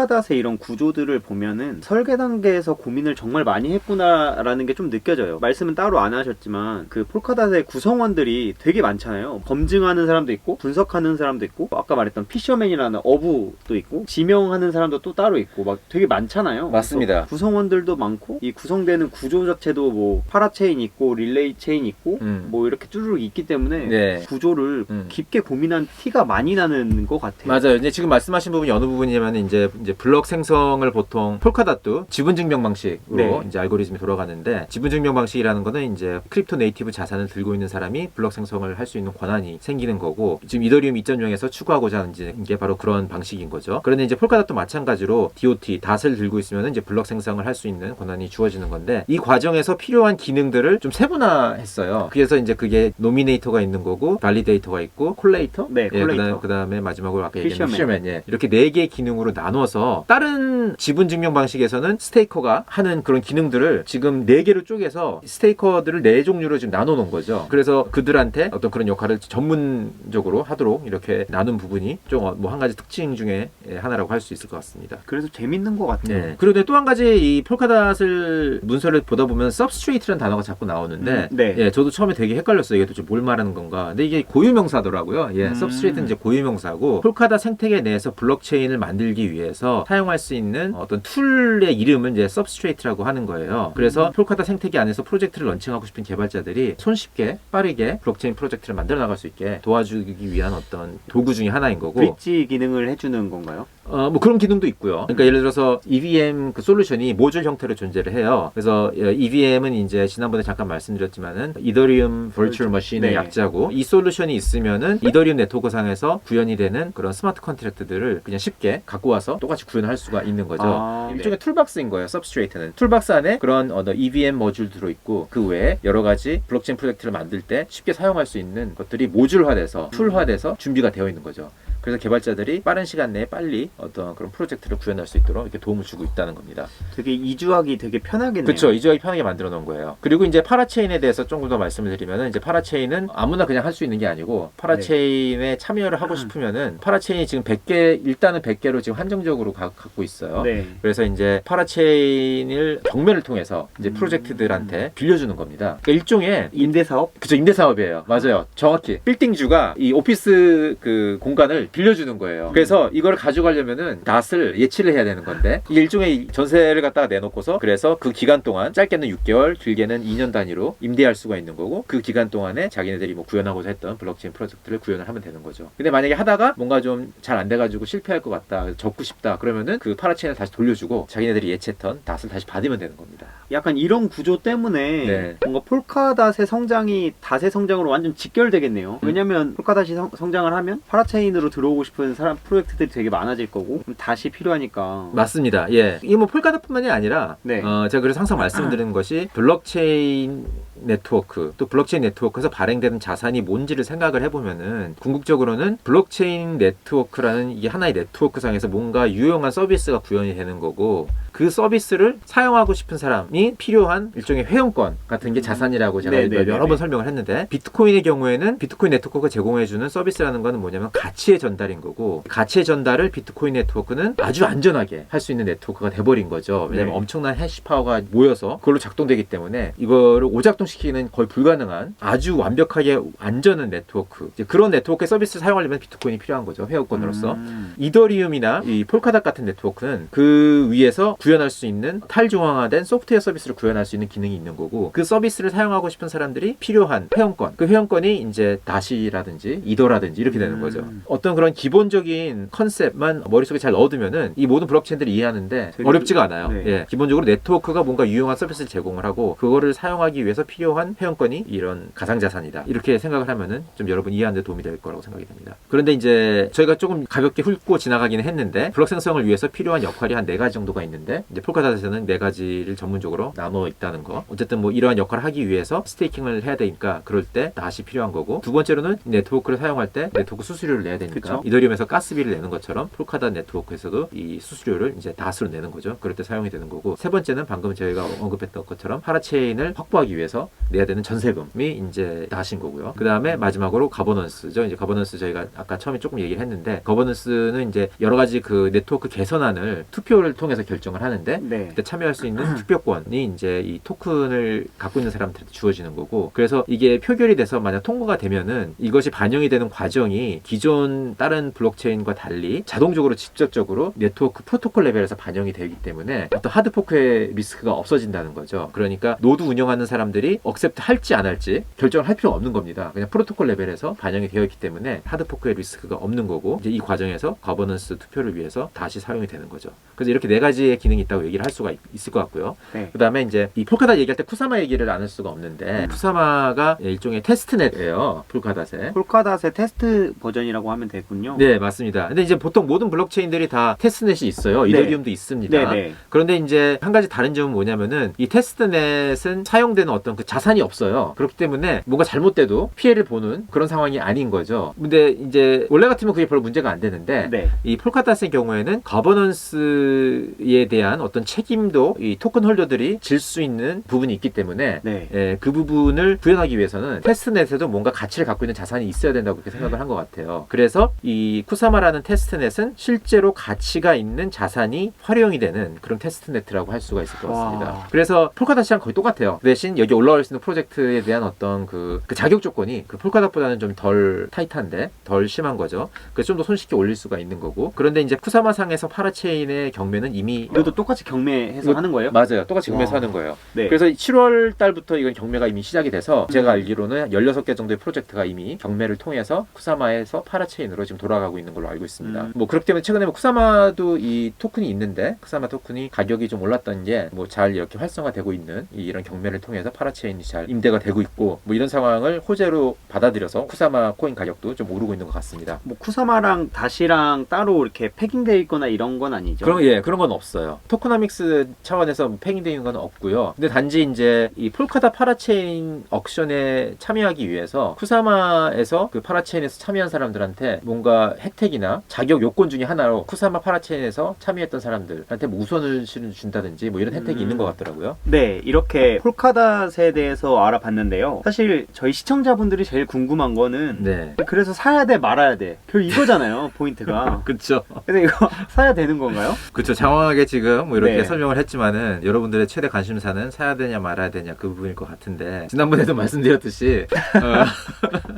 폴카닷의 이런 구조들을 보면은 설계 단계에서 고민을 정말 많이 했구나라는 게 좀 느껴져요. 말씀은 따로 안 하셨지만 그 폴카닷의 구성원들이 되게 많잖아요. 검증하는 사람도 있고 분석하는 사람도 있고 아까 말했던 피셔맨이라는 어부도 있고 지명하는 사람도 또 따로 있고 막 되게 많잖아요. 맞습니다. 구성원들도 많고 이 구성되는 구조 자체도 뭐 파라 체인 있고 릴레이 체인 있고 음. 뭐 이렇게 쭈르륵 있기 때문에 네. 구조를 음. 깊게 고민한 티가 많이 나는 것 같아요. 맞아요. 이제 지금 말씀하신 부분이 어느 부분이냐면 이제 이제 블럭 생성을 보통 폴카닷도 지분 증명 방식으로 네. 이제 알고리즘이 돌아가는데 지분 증명 방식이라는 거는 이제 크립토 네이티브 자산을 들고 있는 사람이 블럭 생성을 할 수 있는 권한이 생기는 거고 지금 이더리움 2.0에서 추구하고자 하는 이제 게 바로 그런 방식인 거죠. 그런데 이제 폴카닷도 마찬가지로 DOT 닷을 들고 있으면 이제 블럭 생성을 할 수 있는 권한이 주어지는 건데 이 과정에서 필요한 기능들을 좀 세분화했어요. 그래서 이제 그게 노미네이터가 있는 거고 발리데이터가 있고 콜레이터 네, 예, 콜레이터. 그다음, 그다음에 마지막으로 아까 얘기한 피셔맨. 피셔맨 예. 이렇게 네 개의 기능으로 나눠서 다른 지분 증명 방식에서는 스테이커가 하는 그런 기능들을 지금 네 개로 쪼개서 스테이커들을 네 종류로 지금 나눠 놓은 거죠. 그래서 그들한테 어떤 그런 역할을 전문적으로 하도록 이렇게 나눈 부분이 좀 뭐 한 가지 특징 중에 예, 하나라고 할 수 있을 것 같습니다. 그래서 재밌는 것 같아요. 네. 그리고 또 한 가지 이 폴카닷을 문서를 보다 보면 substrate라는 단어가 자꾸 나오는데 음, 네. 예, 저도 처음에 되게 헷갈렸어요. 이게 도대체 뭘 말하는 건가. 근데 이게 고유명사더라고요. 예, 음. substrate는 이제 고유명사고 폴카닷 생태계 내에서 블록체인을 만들기 위해서 사용할 수 있는 어떤 툴의 이름을 이제 substrate라고 하는 거예요. 그래서 음. 폴카닷 생태계 안에서 프로젝트를 런칭하고 싶은 개발자들이 손쉽게 빠르게 블록체인 프로젝트를 만들어 나갈 수 있게 도와주기 위한 어떤 도구 중에 하나인 거고 브릿지 기능을 해주는 건가요? 어, 뭐 그런 기능도 있고요. 그러니까 예를 들어서 EVM 그 솔루션이 모듈 형태로 존재를 해요. 그래서 EVM은 이제 지난번에 잠깐 말씀드렸지만은 이더리움 버추얼 머신의 네. 약자고 이 솔루션이 있으면은 이더리움 네트워크 상에서 구현이 되는 그런 스마트 컨트랙트들을 그냥 쉽게 갖고 와서 똑같이 구현할 수가 있는 거죠. 아, 일종의 툴박스인 거예요. सब스트레이트는 툴박스 안에 그런 어, EVM 모듈 들어 있고 그 외에 여러 가지 블록체인 프로젝트를 만들 때 쉽게 사용할 수 있는 것들이 모듈화돼서 툴화돼서 준비가 되어 있는 거죠. 그래서 개발자들이 빠른 시간 내에 빨리 어떤 그런 프로젝트를 구현할 수 있도록 이렇게 도움을 주고 있다는 겁니다. 되게 이주하기 되게 편하겠네요. 그렇죠. 이주하기 편하게 만들어 놓은 거예요. 그리고 이제 파라체인에 대해서 조금 더 말씀을 드리면은 이제 파라체인은 아무나 그냥 할 수 있는 게 아니고 파라체인에 참여를 하고 싶으면은 파라체인이 지금 100개 일단은 100개로 지금 한정적으로 가- 갖고 있어요. 네. 그래서 이제 파라체인을 경매를 통해서 이제 프로젝트들한테 빌려주는 겁니다. 그러니까 일종의 임대 사업? 그죠 임대 사업이에요. 맞아요. 정확히 빌딩주가 이 오피스 그 공간을 빌려주는 거예요. 그래서 이걸 가져가려면은 닷을 예치를 해야 되는 건데 이게 일종의 전세를 갖다가 내놓고서 그래서 그 기간 동안 짧게는 6개월, 길게는 2년 단위로 임대할 수가 있는 거고 그 기간 동안에 자기네들이 뭐 구현하고자 했던 블록체인 프로젝트를 구현을 하면 되는 거죠. 근데 만약에 하다가 뭔가 좀 잘 안 돼가지고 실패할 것 같다, 접고 싶다 그러면은 그 파라체인을 다시 돌려주고 자기네들이 예치했던 닷을 다시 받으면 되는 겁니다. 약간 이런 구조 때문에 네. 뭔가 폴카닷의 성장이 닷의 성장으로 완전 직결되겠네요. 음. 왜냐면 폴카닷이 성, 성장을 하면 파라체인으로 들 어오고 싶은 사람 프로젝트들이 되게 많아질 거고 그럼 닷이 필요하니까 맞습니다. 예. 이게 뭐 폴카닷뿐만이 아니라 네. 어, 제가 그래서 항상 말씀드리는 것이 블록체인 네트워크 또 블록체인 네트워크에서 발행되는 자산이 뭔지를 생각을 해보면은 궁극적으로는 블록체인 네트워크라는 이게 하나의 네트워크 상에서 뭔가 유용한 서비스가 구현이 되는 거고 그 서비스를 사용하고 싶은 사람이 필요한 일종의 회원권 같은 게 자산이라고 제가 네, 네, 여러 네, 번 네. 설명을 했는데 비트코인의 경우에는 비트코인 네트워크가 제공해주는 서비스라는 거는 뭐냐면 가치의 전달인 거고 가치의 전달을 비트코인 네트워크는 아주 안전하게 할 수 있는 네트워크가 돼버린 거죠. 왜냐면 네. 엄청난 해시 파워가 모여서 그걸로 작동되기 때문에 이거를 오작동 시키기는 거의 불가능한 아주 완벽하게 안전한 네트워크 그런 네트워크의 서비스를 사용하려면 비트코인이 필요한 거죠. 회원권으로서. 음. 이더리움이나 이 폴카닷 같은 네트워크는 그 위에서 구현할 수 있는 탈중앙화된 소프트웨어 서비스를 구현할 수 있는 기능이 있는 거고 그 서비스를 사용하고 싶은 사람들이 필요한 회원권 그 회원권이 이제 다시라든지 이더라든지 이렇게 되는 음. 거죠 어떤 그런 기본적인 컨셉만 머릿속에 잘 넣어두면은 이 모든 블록체인들을 이해하는데 어렵지가 않아요 네. 예, 기본적으로 네트워크가 뭔가 유용한 서비스를 제공을 하고 그거를 사용하기 위해서 필요 한 회원권이 이런 가상자산이다. 이렇게 생각을 하면은 좀 여러분 이해하는 데 도움이 될 거라고 생각이 됩니다. 그런데 이제 저희가 조금 가볍게 훑고 지나가기는 했는데 블록 생성을 위해서 필요한 역할이 한 네 가지 정도가 있는데 이제 폴카닷에서는 네 가지를 전문적으로 나눠 있다는 거. 어쨌든 뭐 이러한 역할을 하기 위해서 스테이킹을 해야 되니까 그럴 때 낫이 필요한 거고 두 번째로는 네트워크를 사용할 때 네트워크 수수료를 내야 되니까 그쵸. 이더리움에서 가스비를 내는 것처럼 폴카닷 네트워크에서도 이 수수료를 이제 낫으로 내는 거죠. 그럴 때 사용이 되는 거고 세 번째는 방금 저희가 언급했던 것처럼 파라체인을 확보하기 위해서 내야 되는 전세금이 이제 다 하신 거고요. 그 다음에 마지막으로 거버넌스죠. 이제 거버넌스 저희가 아까 처음에 조금 얘기를 했는데 거버넌스는 이제 여러 가지 그 네트워크 개선안을 투표를 통해서 결정을 하는데 네. 그때 참여할 수 있는 투표권이 이제 이 토큰을 갖고 있는 사람들한테 주어지는 거고 그래서 이게 표결이 돼서 만약 통과가 되면은 이것이 반영이 되는 과정이 기존 다른 블록체인과 달리 자동적으로 직접적으로 네트워크 프로토콜 레벨에서 반영이 되기 때문에 어떤 하드포크의 리스크가 없어진다는 거죠. 그러니까 노드 운영하는 사람들이 억셉트 할지 안 할지 결정을 할 필요가 없는 겁니다. 그냥 프로토콜 레벨에서 반영이 되어 있기 때문에 하드포크의 리스크가 없는 거고 이제 이 과정에서 거버넌스 투표를 위해서 다시 사용이 되는 거죠. 그래서 이렇게 네 가지의 기능이 있다고 얘기를 할 수가 있- 있을 것 같고요. 네. 그다음에 이제 이 폴카닷 얘기할 때 쿠사마 얘기를 안 할 수가 없는데 쿠사마가 일종의 테스트넷이에요. 폴카닷의. 폴카닷의 테스트 버전이라고 하면 되군요. 네, 맞습니다. 근데 이제 보통 모든 블록체인들이 다 테스트넷이 있어요. 네. 이더리움도 있습니다. 네, 네. 그런데 이제 한 가지 다른 점은 뭐냐면은 이 테스트넷은 사용되는 어떤 그 자산이 없어요. 그렇기 때문에 뭔가 잘못돼도 피해를 보는 그런 상황이 아닌 거죠. 근데 이제 원래 같으면 그게 별로 문제가 안 되는데 네. 이 폴카닷의 경우에는 거버넌스에 대한 어떤 책임도 이 토큰 홀더들이 질 수 있는 부분이 있기 때문에 네. 예, 그 부분을 구현하기 위해서는 테스트넷에도 뭔가 가치를 갖고 있는 자산이 있어야 된다고 그렇게 생각을 한 것 같아요. 그래서 이 쿠사마라는 테스트넷은 실제로 가치가 있는 자산이 활용이 되는 그런 테스트넷이라고 할 수가 있을 것 같습니다. 와. 그래서 폴카닷이랑 거의 똑같아요. 그 대신 여기 올라 올 수 있는 프로젝트에 대한 어떤 그, 그 자격 조건이 그 폴카닷보다는 좀 덜 타이트한데 덜 심한 거죠. 그래서 좀 더 손쉽게 올릴 수가 있는 거고. 그런데 이제 쿠사마상에서 파라체인의 경매는 이미 이것도 똑같이 경매해서 이거- 하는 거예요? 맞아요. 똑같이 경매에서 와. 하는 거예요. 네. 그래서 7월 달부터 이건 경매가 이미 시작이 돼서 제가 알기로는 16개 정도의 프로젝트가 이미 경매를 통해서 쿠사마에서 파라체인으로 지금 돌아가고 있는 걸로 알고 있습니다. 음. 뭐 그렇기 때문에 최근에 뭐 쿠사마도 이 토큰이 있는데 쿠사마 토큰이 가격이 좀 올랐던 게 뭐 잘 이렇게 활성화되고 있는 이- 이런 경매를 통해서 파라체인 이 잘 임대가 되고 있고 뭐 이런 상황을 호재로 받아들여서 쿠사마 코인 가격도 좀 오르고 있는 것 같습니다. 뭐 쿠사마랑 다시랑 따로 이렇게 패킹되어 있거나 이런 건 아니죠? 그런 예 그런 건 없어요. 토크nomics 차원에서 팽이되는 건 없고요. 근데 단지 이제 이 폴카다 파라체인 억션에 참여하기 위해서 쿠사마에서 그 파라체인에서 참여한 사람들한테 뭔가 혜택이나 자격 요건 중에 하나로 쿠사마 파라체인에서 참여했던 사람들한테 뭐 우선을 준다든지 뭐 이런 혜택이 음. 있는 것 같더라고요. 네, 이렇게 폴카닷 에 대해서 알아봤는데요. 사실 저희 시청자분들이 제일 궁금한 거는 네. 그래서 사야 돼 말아야 돼. 결 이거잖아요, 포인트가. 그렇죠. 근데 이거 사야 되는 건가요? 그렇죠. 장황하게 지금 뭐 이렇게 네. 설명을 했지만은 여러분들의 최대 관심사는 사야 되냐 말아야 되냐 그 부분일 것 같은데 지난번에도 말씀드렸듯이 어,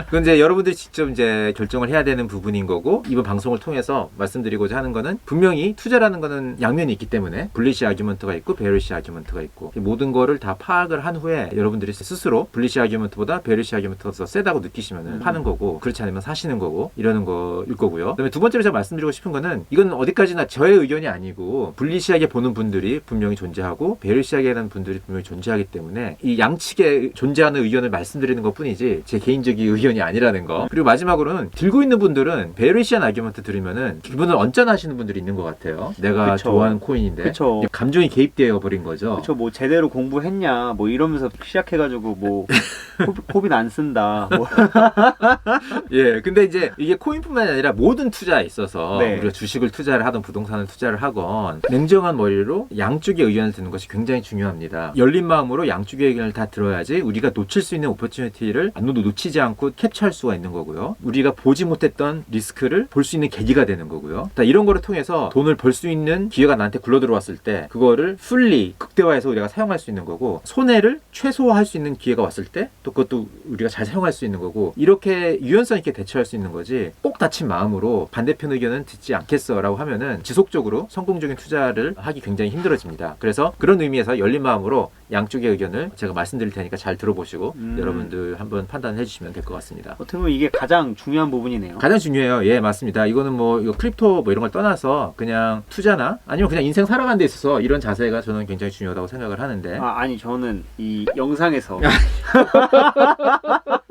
그건 이제 여러분들이 직접 이제 결정을 해야 되는 부분인 거고 이번 방송을 통해서 말씀드리고자 하는 거는 분명히 투자라는 거는 양면이 있기 때문에 분리시 아규먼트가 있고 베리시 아규먼트가 있고 이 모든 거를 다 파악을 한 후에 여러분들이 스스로 분리시 아규먼트보다 베리시 아규먼트가 더 세다고 느끼시면은 음. 파는 거고 그렇지 않으면 사시는 거고 이러는 거일 거고요. 그다음에 두 번째로 제가 말씀드리고 싶은 거는 이건 어디까지나 저의 의견이 아니고 분리시하게 보는 분들이 분명히 존재하고 베리시하게 하는 분들이 분명히 존재하기 때문에 이 양측에 존재하는 의견을 말씀드리는 것 뿐이지 제 개인적인 의견이 아니라는 거. 그리고 마지막으로는 들고 있는 분들은 베리시한 아규먼트 들으면은 기분을 언짢아하시는 분들이 있는 것 같아요. 내가 그쵸. 좋아하는 코인인데 그쵸. 감정이 개입되어 버린 거죠. 그쵸, 뭐 제대로 공부했냐, 뭐 이러면서 시작해가지고 뭐 코- 코빗 안 쓴다. 뭐. 예, 근데 이제 이게 코인뿐만이 아니라 모든 투자에 있어서 네. 우리가 주식을 투자를 하든 부동산을 투자를 하건 냉정한 머리로 양쪽의 의견을 듣는 것이 굉장히 중요합니다. 열린 마음으로 양쪽의 의견을 다 들어야지 우리가 놓칠 수 있는 오퍼튜니티를 놓치지 않고 캡처할 수가 있는 거고요. 우리가 보지 못했던 리스크를 볼 수 있는 계기가 되는 거고요. 자, 이런 거를 통해서 돈을 벌 수 있는 기회가 나한테 굴러 들어왔을 때 그거를 풀리 극대화해서 우리가 사용할 수 있는 거고 손해를 최소 화할 수 있는 기회가 왔을 때 또 그것도 우리가 잘 사용할 수 있는 거고 이렇게 유연성 있게 대처할 수 있는 거지 꼭 다친 마음으로 반대편 의견은 듣지 않겠어라고 하면은 지속적으로 성공적인 투자를 하기 굉장히 힘들어집니다. 그래서 그런 의미에서 열린 마음으로 양쪽의 의견을 제가 말씀드릴 테니까 잘 들어보시고 음. 여러분들 한번 판단해 주시면 될 것 같습니다. 어떻게 보면 이게 가장 중요한 부분이네요. 가장 중요해요. 예, 맞습니다. 이거는 뭐 이거 크립토 뭐 이런 걸 떠나서 그냥 투자나 아니면 그냥 인생 살아가는 데 있어서 이런 자세가 저는 굉장히 중요하다고 생각을 하는데 아, 아니 저는 이 영 상에서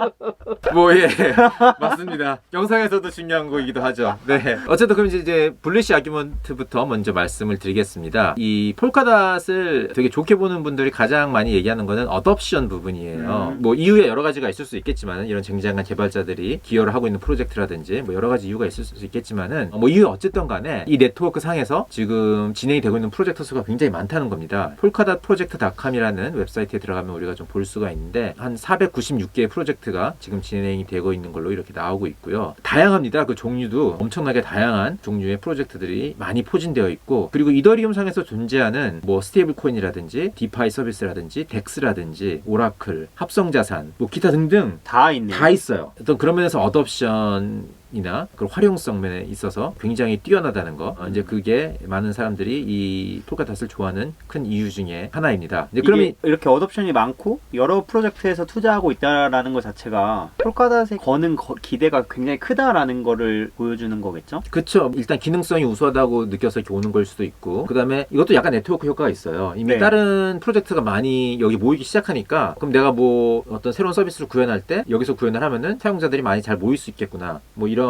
뭐 예. 맞습니다. 영상에서도 중요한 거이기도 하죠. 네. 어쨌든 그럼 이제, 이제 블리시 아규먼트부터 먼저 말씀을 드리겠습니다. 이 폴카닷을 되게 좋게 보는 분들이 가장 많이 얘기하는 거는 어덥션 부분이에요. 음. 뭐 이유에 여러 가지가 있을 수 있겠지만 이런 쟁쟁한 개발자들이 기여를 하고 있는 프로젝트라든지 뭐 여러 가지 이유가 있을 수 있겠지만은 뭐 이유 어쨌든 간에 이 네트워크 상에서 지금 진행이 되고 있는 프로젝트 수가 굉장히 많다는 겁니다. 폴카닷 프로젝트 닷컴이라는 웹사이트에 들어가면 우리가 좀 볼 수가 있는데 한 496개의 프로젝트가 지금 진행이 되고 있는 걸로 이렇게 나오고 있고요. 다양합니다. 그 종류도 엄청나게 다양한 종류의 프로젝트들이 많이 포진되어 있고 그리고 이더리움 상에서 존재하는 뭐 스테이블 코인이라든지 디파이 서비스라든지 덱스라든지 오라클, 합성 자산, 뭐 기타 등등 다 있네요. 다 있어요. 어떤 그런 면에서 어덥션 이나 그 활용성 면에 있어서 굉장히 뛰어나다는 거. 어, 이제 그게 많은 사람들이 이 폴카닷을 좋아하는 큰 이유 중에 하나입니다. 이제 그러면 이렇게 어덥션이 많고 여러 프로젝트에서 투자하고 있다라는 것 자체가 폴카닷에 거는 거- 기대가 굉장히 크다라는 거를 보여주는 거겠죠? 그쵸. 일단 기능성이 우수하다고 느껴서 이렇게 오는 걸 수도 있고, 그 다음에 이것도 약간 네트워크 효과가 있어요. 이미 네. 다른 프로젝트가 많이 여기 모이기 시작하니까, 그럼 내가 뭐 어떤 새로운 서비스를 구현할 때 여기서 구현을 하면은 사용자들이 많이 잘 모일 수 있겠구나. 뭐 이런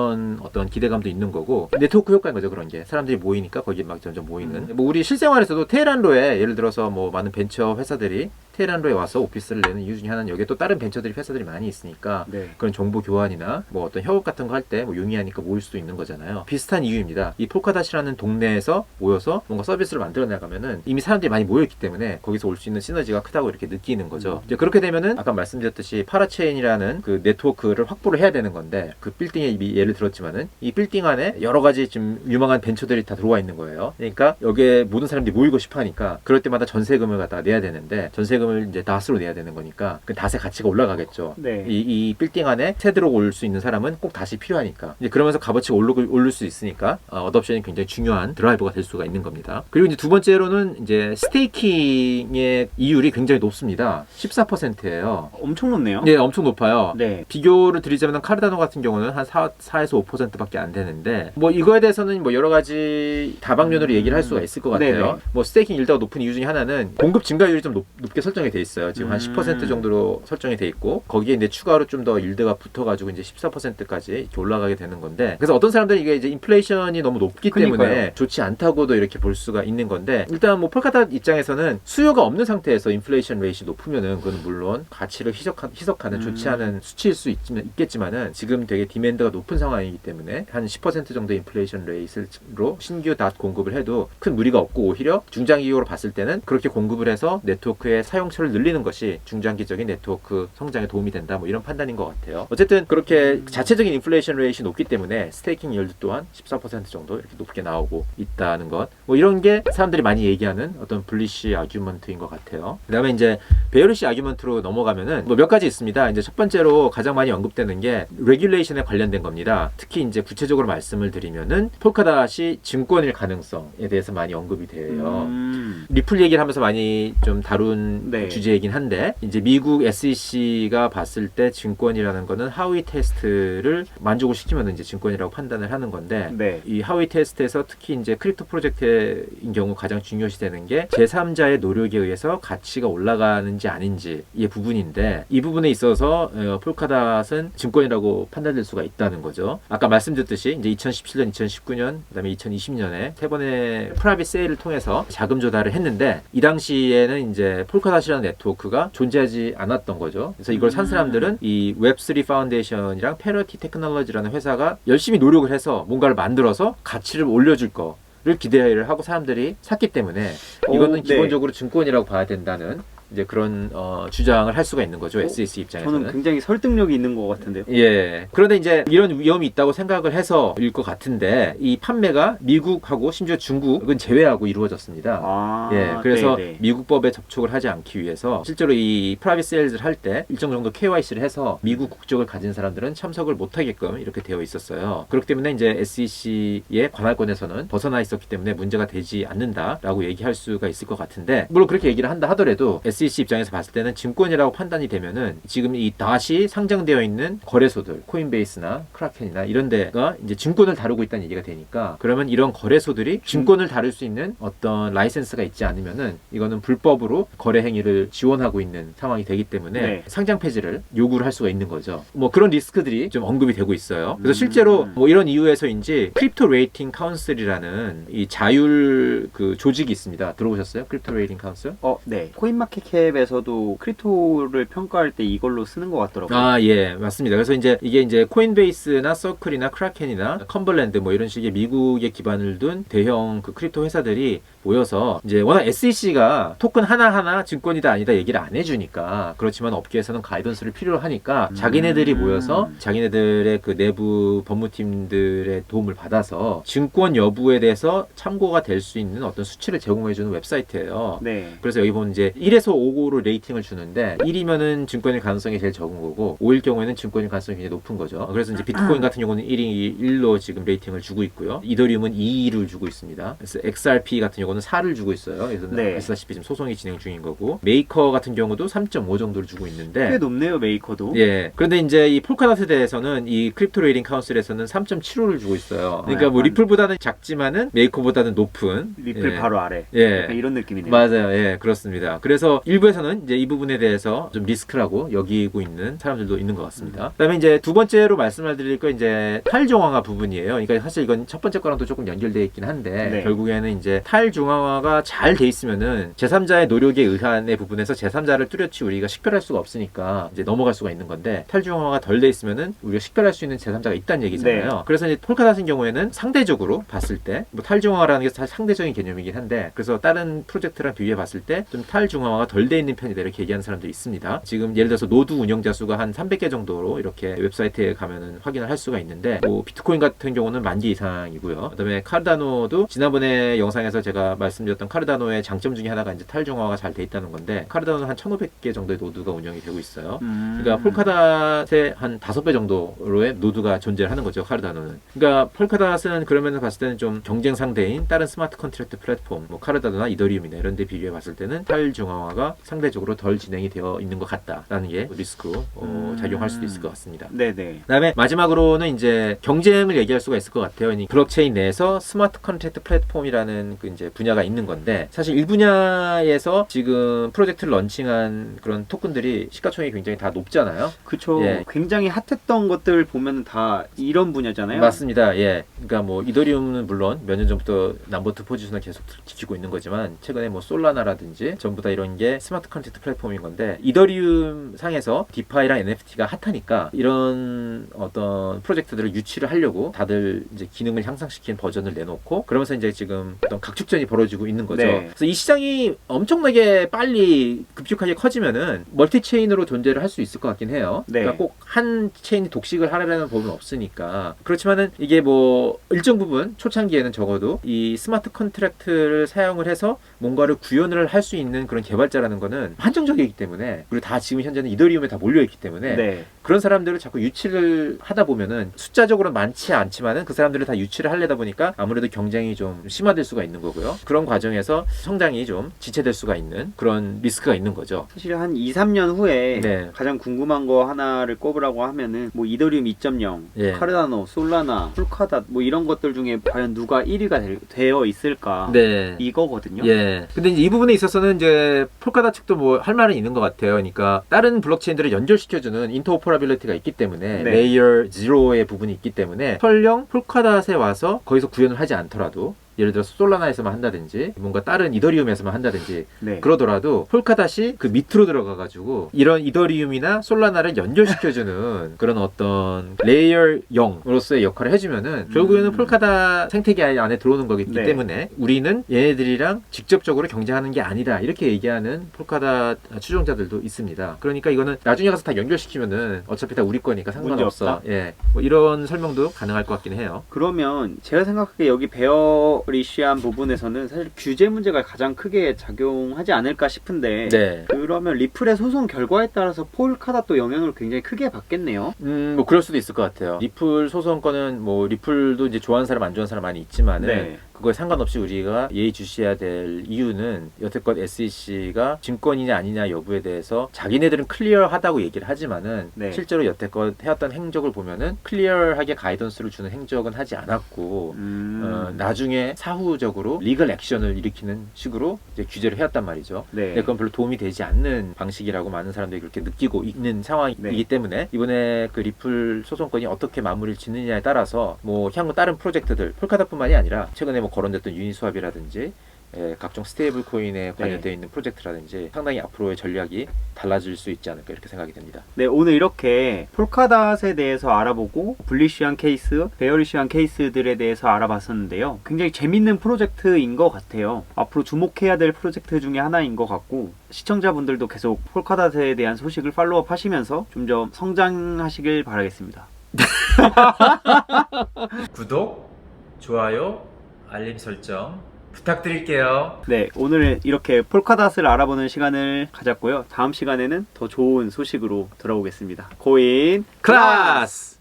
어떤 기대감도 있는 거고, 네트워크 효과인 거죠, 그런 게. 사람들이 모이니까 거기에 막 점점 모이는. 뭐 우리 실생활에서도 테헤란로에 예를 들어서 뭐 많은 벤처 회사들이 테헤란로에 와서 오피스를 내는 이유 중에 하나는 여기에 또 다른 벤처들이 회사들이 많이 있으니까 네. 그런 정보 교환이나 뭐 어떤 협업 같은 거 할 때 뭐 용이하니까 모일 수도 있는 거잖아요. 비슷한 이유입니다. 이 폴카닷이라는 동네에서 모여서 뭔가 서비스를 만들어 나가면은 이미 사람들이 많이 모여 있기 때문에 거기서 올 수 있는 시너지가 크다고 이렇게 느끼는 거죠. 음. 이제 그렇게 되면은 아까 말씀드렸듯이 파라체인이라는 그 네트워크를 확보를 해야 되는 건데 그 빌딩에 이미 예를 들었지만은 이 빌딩 안에 여러 가지 좀 유망한 벤처들이 다 들어와 있는 거예요. 그러니까 여기에 모든 사람들이 모이고 싶어 하니까 그럴 때마다 전세금을 갖다가 내야 되는데 전세금을 이제 닷으로 내야 되는 거니까 그 닷의 가치가 올라가겠죠. 네. 이, 이 빌딩 안에 새 들어 올 수 있는 사람은 꼭 다시 필요하니까 이제 그러면서 값어치가 오르, 오를 수 있으니까 어, 어덥션이 굉장히 중요한 드라이버가 될 수가 있는 겁니다. 그리고 이제 두 번째로는 이제 스테이킹의 이율이 굉장히 높습니다. 14%예요. 엄청 높네요. 네, 엄청 높아요. 네. 비교를 드리자면 카르다노 같은 경우는 한 4, 4에서 5%밖에 안 되는데 뭐 이거에 대해서는 뭐 여러 가지 다방면으로 얘기를 할 수가 있을 것 같아요. 네네. 뭐 스테이킹 일도가 높은 이유 중에 하나는 공급 증가율이 좀 높, 게 설정이 돼 있어요. 지금 한 음. 10% 정도로 설정이 돼 있고 거기에 이제 추가로 좀 더 일드가 붙어가지고 이제 14%까지 이렇게 올라가게 되는 건데 그래서 어떤 사람들은 이게 이제 인플레이션이 너무 높기 때문에 그러니까요. 좋지 않다고도 이렇게 볼 수가 있는 건데 일단 뭐 폴카닷 입장에서는 수요가 없는 상태에서 인플레이션 레이시 높으면은 그건 물론 가치를 희석하, 희석하는 음. 좋지 않은 수치일 수 있지만, 있겠지만은 지금 되게 디맨드가 높은 상황이기 때문에 한 10% 정도 인플레이션 레이스로 신규 닷 공급을 해도 큰 무리가 없고 오히려 중장기적으로 봤을 때는 그렇게 공급을 해서 네트워크의 사용처를 늘리는 것이 중장기적인 네트워크 성장에 도움이 된다 뭐 이런 판단인 것 같아요. 어쨌든 그렇게 자체적인 인플레이션 레이시 높기 때문에 스테이킹 열도 또한 14% 정도 이렇게 높게 나오고 있다는 것. 뭐 이런 게 사람들이 많이 얘기하는 어떤 블리시 아규먼트인 것 같아요. 그다음에 이제 베어리시 아규먼트로 넘어가면은 뭐 몇 가지 있습니다. 이제 첫 번째로 가장 많이 언급되는 게 레귤레이션에 관련된 겁니다. 특히 이제 구체적으로 말씀을 드리면은 폴카닷이 증권일 가능성에 대해서 많이 언급이 돼요. 음. 리플 얘기를 하면서 많이 좀 다룬 네. 주제이긴 한데 이제 미국 SEC가 봤을 때 증권이라는 거는 하위 테스트를 만족을 시키면 이제 증권이라고 판단을 하는 건데 네. 이 하위 테스트에서 특히 이제 크립토 프로젝트인 경우 가장 중요시 되는 게 제3자의 노력에 의해서 가치가 올라가는지 아닌지 이 부분인데 이 부분에 있어서 어, 폴카닷은 증권이라고 판단될 수가 있다는 거죠. 아까 말씀드렸듯이 이제 2017년, 2019년, 그다음에 2020년에 세 번의 프라이빗 세일을 통해서 자금 조달을 했는데 이 당시에는 이제 폴카닷이라는 네트워크가 존재하지 않았던 거죠. 그래서 이걸 산 음. 사람들은 이 웹3 파운데이션이랑 페러티 테크놀로지라는 회사가 열심히 노력을 해서 뭔가를 만들어서 가치를 올려줄 거 를 기대를 하고 사람들이 샀기 때문에 이거는 오, 네. 기본적으로 증권이라고 봐야 된다는 이제 그런 어, 주장을 할 수가 있는 거죠. 어, SEC 입장에서는. 저는 굉장히 설득력이 있는 것 같은데요. 예. 그런데 이제 이런 위험이 있다고 생각을 해서일 것 같은데 이 판매가 미국하고 심지어 중국은 제외하고 이루어졌습니다. 아, 예, 그래서 네네. 미국 법에 접촉을 하지 않기 위해서 실제로 이 프라이빗 세일즈를 할 때 일정 정도 KYC를 해서 미국 국적을 가진 사람들은 참석을 못 하게끔 이렇게 되어 있었어요. 그렇기 때문에 이제 SEC의 관할권에서는 벗어나 있었기 때문에 문제가 되지 않는다라고 얘기할 수가 있을 것 같은데 물론 그렇게 얘기를 한다 하더라도 SEC 입장에서 봤을 때는 증권이라고 판단이 되면은 지금 이 다시 상장되어 있는 거래소들, 코인베이스나 크라켄이나 이런 데가 이제 증권을 다루고 있다는 얘기가 되니까 그러면 이런 거래소들이 증권을 다룰 수 있는 어떤 라이센스가 있지 않으면은 이거는 불법으로 거래 행위를 지원하고 있는 상황이 되기 때문에 네. 상장 폐지를 요구를 할 수가 있는 거죠. 뭐 그런 리스크들이 좀 언급이 되고 있어요. 그래서 음. 실제로 뭐 이런 이유에서인지 크립토 레이팅 카운슬이라는 이 자율 그 조직이 있습니다. 들어보셨어요? 크립토 레이팅 카운슬? 어, 네. 코인마켓 캡에서도 크립토를 평가할 때 이걸로 쓰는 것 같더라고요. 아, 예, 맞습니다. 그래서 이제 이게 이제 코인베이스나 서클이나 크라켄이나 컴블랜드 뭐 이런 식의 미국에 기반을 둔 대형 그 크립토 회사들이 모여서 이제 워낙 SEC가 토큰 하나하나 증권이다 아니다 얘기를 안 해주니까 그렇지만 업계에서는 가이던스를 필요로 하니까 음. 자기네들이 모여서 자기네들의 그 내부 법무팀들의 도움을 받아서 증권 여부에 대해서 참고가 될 수 있는 어떤 수치를 제공해주는 웹사이트예요. 네. 그래서 여기 보면 이제 1에서 5로 레이팅을 주는데 1이면은 증권일 가능성이 제일 적은 거고 5일 경우에는 증권일 가능성이 굉장히 높은 거죠. 그래서 이제 비트코인 같은 경우는 1이 1로 지금 레이팅을 주고 있고요. 이더리움은 2를 주고 있습니다. 그래서 XRP 같은 경우는 4를 주고 있어요. 그래서 네. 아시다시피 지금 소송이 진행 중인 거고 메이커 같은 경우도 3.5 정도를 주고 있는데 꽤 높네요, 메이커도. 예. 그런데 이제 이 폴카닷에 대해서는 이 크립토 레이팅 카운슬에서는 3.75를 주고 있어요. 그러니까 뭐 리플보다는 작지만은 메이커보다는 높은 리플 예. 바로 아래. 예. 이런 느낌이네요. 맞아요. 예, 그렇습니다. 그래서 일부에서는 이제 이 부분에 대해서 좀 리스크라고 여기고 있는 사람들도 있는 것 같습니다. 그다음에 이제 두 번째로 말씀을 드릴 거 이제 탈중앙화 부분이에요. 그러니까 사실 이건 첫 번째 거랑도 조금 연결되어 있긴 한데 네. 결국에는 이제 탈중앙화가 잘 돼 있으면은 제3자의 노력에 의한의 부분에서 제3자를 뚜렷이 우리가 식별할 수가 없으니까 이제 넘어갈 수가 있는 건데 탈중앙화가 덜 돼 있으면은 우리가 식별할 수 있는 제3자가 있다는 얘기잖아요. 네. 그래서 이제 폴카 같은 경우에는 상대적으로 봤을 때 뭐 탈중앙화라는 게 사실 상대적인 개념이긴 한데 그래서 다른 프로젝트랑 비교해 봤을 때 좀 탈중앙화가 덜 돼 있는 편이다 이렇게 얘기하는 사람들이 있습니다. 지금 예를 들어서 노드 운영자 수가 한 300개 정도로 이렇게 웹사이트에 가면은 확인을 할 수가 있는데 뭐 비트코인 같은 경우는 만 개 이상이고요. 그다음에 카르다노도 지난번에 영상에서 제가 말씀드렸던 카르다노의 장점 중에 하나가 이제 탈중앙화가 잘 돼 있다는 건데 카르다노는 한 1,500개 정도의 노드가 운영이 되고 있어요. 음. 그러니까 폴카닷의 한 다섯 배 정도로의 노드가 존재를 하는 거죠 카르다노는. 그러니까 폴카닷은 그러면 봤을 때는 좀 경쟁 상대인 다른 스마트 컨트랙트 플랫폼, 뭐 카르다노나 이더리움이나 이런 데 비교해 봤을 때는 탈중앙화가 상대적으로 덜 진행이 되어 있는 것 같다라는 게 리스크로 어, 음. 작용할 수도 있을 것 같습니다. 네네. 그다음에 마지막으로는 이제 경쟁을 얘기할 수가 있을 것 같아요. 이 블록체인 내에서 스마트 컨트랙트 플랫폼이라는 그 이제 분야가 있는 건데 사실 이 분야에서 지금 프로젝트를 런칭한 그런 토큰들이 시가총액이 굉장히 다 높잖아요. 그쵸. 예. 굉장히 핫했던 것들 보면 다 이런 분야잖아요. 맞습니다. 예. 그러니까 뭐 이더리움은 물론 몇 년 전부터 투 포지션을 계속 지키고 있는 거지만 최근에 뭐 솔라나라든지 전부 다 이런 게 스마트 컨텐츠 플랫폼인 건데 이더리움 상에서 디파이랑 NFT가 핫하니까 이런 어떤 프로젝트들을 유치를 하려고 다들 이제 기능을 향상시킨 버전을 내놓고 그러면서 이제 지금 어떤 각축전이 벌어지고 있는 거죠. 네. 그래서 이 시장이 엄청나게 빨리 급격하게 커지면은 멀티 체인으로 존재를 할 수 있을 것 같긴 해요. 네. 그러니까 꼭 한 체인이 독식을 하려는 법은 없으니까 그렇지만은 이게 뭐 일정 부분 초창기에는 적어도 이 스마트 컨트랙트를 사용을 해서 뭔가를 구현을 할 수 있는 그런 개발자 라는 거는 한정적이기 때문에 그리고 다 지금 현재는 이더리움에 다 몰려 있기 때문에 네. 그런 사람들을 자꾸 유치를 하다 보면은 숫자적으로 많지 않지만은 그 사람들을 다 유치를 하려다 보니까 아무래도 경쟁이 좀 심화될 수가 있는 거고요. 그런 과정에서 성장이 좀 지체될 수가 있는 그런 리스크가 있는 거죠. 사실 한 2, 3년 후에 네. 가장 궁금한 거 하나를 꼽으라고 하면은 뭐 이더리움 2.0, 예. 카르다노, 솔라나, 풀카닷 뭐 이런 것들 중에 과연 누가 1위가 되 어 있을까? 네. 이거거든요. 예. 근데 이제 이 부분에 있어서는 이제 폴카다 측도 뭐 할 말은 있는 것 같아요. 그러니까 다른 블록체인들을 연결시켜주는 인터오퍼 라빌리티가 있기 때문에 네. 레이어 0의 부분이 있기 때문에 설령 폴카닷에 와서 거기서 구현을 하지 않더라도 예를 들어서 솔라나에서만 한다든지 뭔가 다른 이더리움에서만 한다든지 네. 그러더라도 폴카닷이 그 밑으로 들어가가지고 이런 이더리움이나 솔라나를 연결시켜주는 그런 어떤 레이어 0으로서의 역할을 해주면은 결국에는 음. 폴카닷 생태계 안에 들어오는 거기 네. 때문에 우리는 얘네들이랑 직접적으로 경쟁하는 게 아니다 이렇게 얘기하는 폴카닷 추종자들도 있습니다. 그러니까 이거는 나중에 가서 다 연결시키면은 어차피 다 우리 거니까 상관없어. 예, 뭐 이런 설명도 가능할 것 같긴 해요. 그러면 제가 생각하기에 여기 베어 리시한 부분에서는 사실 규제 문제가 가장 크게 작용하지 않을까 싶은데 네. 그러면 리플의 소송 결과에 따라서 폴카닷도 영향을 굉장히 크게 받겠네요. 음, 뭐 그럴 수도 있을 것 같아요. 리플 소송권은 뭐 리플도 이제 좋아하는 사람 안 좋아하는 사람 많이 있지만은 네. 그거에 상관없이 우리가 예의주시해야 될 이유는 여태껏 SEC가 증권이냐 아니냐 여부에 대해서 자기네들은 클리어하다고 얘기를 하지만은 네. 실제로 여태껏 해왔던 행적을 보면은 클리어하게 가이던스를 주는 행적은 하지 않았고 음. 어, 나중에 사후적으로 리걸 액션을 일으키는 식으로 이제 규제를 해왔단 말이죠. 네. 근데 그건 별로 도움이 되지 않는 방식이라고 많은 사람들이 그렇게 느끼고 있는 상황이기 네. 때문에 이번에 그 리플 소송건이 어떻게 마무리를 짓느냐에 따라서 뭐 향후 다른 프로젝트들 폴카다뿐만이 아니라 최근에 뭐 거론됐던 유니스왑이라든지 예, 각종 스테이블 코인에 관련되어 있는 프로젝트라든지 상당히 앞으로의 전략이 달라질 수 있지 않을까 이렇게 생각이 됩니다. 네, 오늘 이렇게 폴카닷에 대해서 알아보고 불리쉬한 케이스, 베어리쉬한 케이스들에 대해서 알아봤었는데요. 굉장히 재밌는 프로젝트인 것 같아요. 앞으로 주목해야 될 프로젝트 중에 하나인 것 같고 시청자분들도 계속 폴카닷에 대한 소식을 팔로우업 하시면서 좀더 성장하시길 바라겠습니다. 구독, 좋아요, 알림 설정 부탁드릴게요. 네, 오늘 이렇게 폴카닷을 알아보는 시간을 가졌고요. 다음 시간에는 더 좋은 소식으로 돌아오겠습니다. 코인 클라스!